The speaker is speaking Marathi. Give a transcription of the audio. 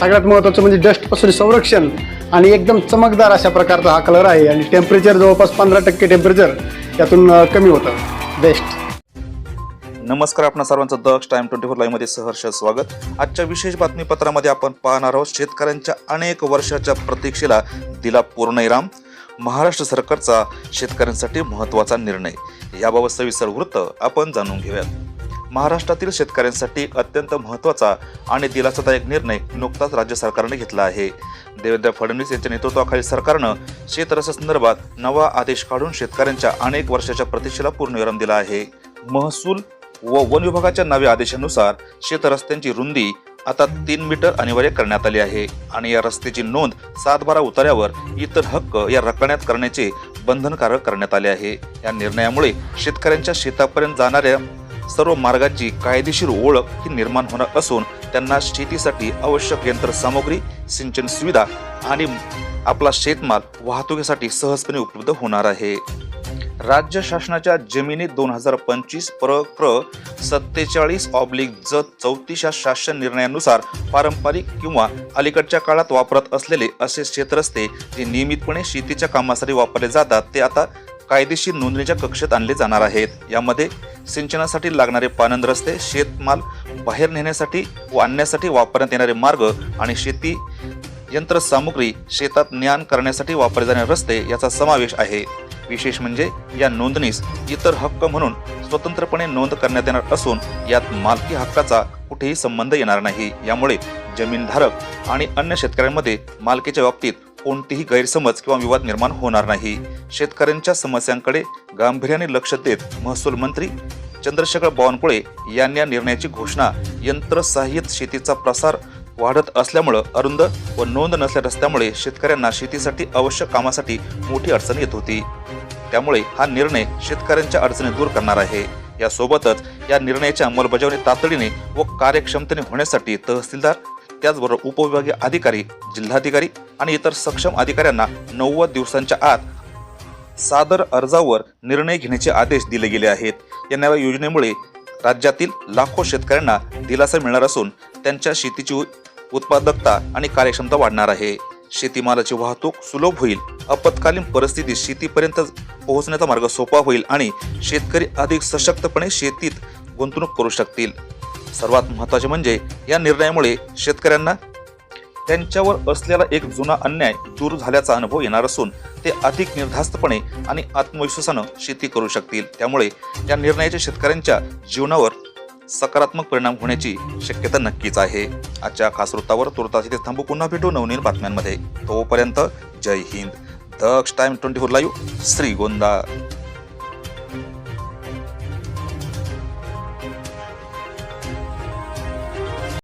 सगळ्यात महत्त्वाचं म्हणजे डस्टपासून संरक्षण आणि एकदम चमकदार अशा प्रकारचा हा कलर आहे. आणि टेम्परेचर जवळपास पंधरा टक्के टेम्परेचर यातून कमी होतं. बेस्ट नमस्कार आपणा सर्वांचं दक्ष टाइम ट्वेंटी फोर लाईव्हमध्ये सहर्ष स्वागत. आजच्या विशेष बातमीपत्रामध्ये आपण पाहणार आहोत शेतकऱ्यांच्या अनेक वर्षाच्या प्रतीक्षेला दिला पूर्णविराम महाराष्ट्र सरकारचा शेतकऱ्यांसाठी महत्त्वाचा निर्णय. याबाबत सविस्तर वृत्त आपण जाणून घेऊयात. महाराष्ट्रातील शेतकऱ्यांसाठी अत्यंत महत्त्वाचा आणि दिलासादायक निर्णय नुकताच राज्य सरकारने घेतला आहे. देवेंद्र फडणवीस यांच्या नेतृत्वाखालील सरकारनं शेतरसासंदर्भात नवा आदेश काढून शेतकऱ्यांच्या अनेक वर्षाच्या प्रतीक्षेला पूर्णविराम दिला आहे. महसूल व वन विभागाच्या नव्या आदेशानुसार शेतरस्त्यांची रुंदी आता तीन मीटर अनिवार्य करण्यात आली आहे आणि या रस्त्याची नोंद सात बारा उतार्यावर इतर हक्क या रकण्यात करण्याचे बंधनकारक करण्यात आले आहे. या निर्णयामुळे शेतकऱ्यांच्या शेतापर्यंत जाणाऱ्या सर्व मार्गाची कायदेशीर ओळख ही निर्माण होणार असून त्यांना शेतीसाठी आवश्यक यंत्रसामुग्री सिंचन सुविधा आणि आपला शेतमाल वाहतुकीसाठी सहजपणे उपलब्ध होणार आहे. राज्य शासनाच्या जमिनी दोन हजार पंचवीस प्र क्र सत्तेचाळीस ऑब्लिक ज चौतीस या शासन निर्णयानुसार पारंपरिक किंवा अलीकडच्या काळात वापरत असलेले असे शेतरस्ते जे नियमितपणे शेतीच्या कामासाठी वापरले जातात ते आता कायदेशीर नोंदणीच्या कक्षेत आणले जाणार आहेत. यामध्ये सिंचनासाठी लागणारे पानंद रस्ते शेतमाल बाहेर नेण्यासाठी व आणण्यासाठी वापरण्यात येणारे मार्ग आणि शेती यंत्रसामुग्री शेतात ज्ञान करण्यासाठी वापरले जाणारे रस्ते याचा समावेश आहे. विशेष म्हणजे या नोंदणीस इतर हक्क म्हणून स्वतंत्रपणे नोंद करण्यात येणार असून यात मालकी हक्काचा कुठेही संबंध येणार नाही. यामुळे जमीनधारक आणि अन्य शेतकऱ्यांमध्ये मालकीच्या बाबतीत कोणतीही गैरसमज किंवा विवाद निर्माण होणार नाही. शेतकऱ्यांच्या समस्यांकडे गांभीर्याने लक्ष देत महसूल मंत्री चंद्रशेखर बावनकुळे यांनी या निर्णयाची घोषणा यंत्रसहाय्यित शेतीचा प्रसार वाढत असल्यामुळं अरुंद व नोंद नसल्या रस्त्यामुळे शेतकऱ्यांना शेतीसाठी आवश्यक कामासाठी मोठी अडचण येत होती. त्यामुळे हा निर्णय शेतकऱ्यांच्या अडचणी दूर करणार आहे. यासोबतच या निर्णयाची अंमलबजावणी तातडीने व कार्यक्षमतेने होण्यासाठी तहसीलदार त्याचबरोबर उपविभागीय अधिकारी जिल्हाधिकारी आणि इतर सक्षम अधिकाऱ्यांना नव्वद दिवसांच्या आत सादर अर्जावर निर्णय घेण्याचे आदेश दिले गेले आहेत. या नव्या योजनेमुळे राज्यातील लाखो शेतकऱ्यांना दिलासा मिळणार असून त्यांच्या शेतीची उ- उत्पादकता आणि कार्यक्षमता वाढणार आहे. शेतीमालाची वाहतूक सुलभ होईल आपत्कालीन परिस्थितीत शेतीपर्यंत पोहोचण्याचा मार्ग सोपा होईल आणि शेतकरी अधिक सशक्तपणे शेतीत गुंतवणूक करू शकतील. सर्वात महत्त्वाचे म्हणजे या निर्णयामुळे शेतकऱ्यांना त्यांच्यावर असलेला एक जुना अन्याय दूर झाल्याचा अनुभव येणार असून ते अधिक निर्धास्तपणे आणि आत्मविश्वासानं शेती करू शकतील. त्यामुळे या निर्णयाचे शेतकऱ्यांच्या जीवनावर सकारात्मक परिणाम होण्याची शक्यता नक्कीच आहे. आजच्या खास वृत्तावर तुर्तास इथे थांबू. पुन्हा भेटू नवनील बातम्यांमध्ये. तोपर्यंत जय Hind. Daksh time twenty four live Shrigonda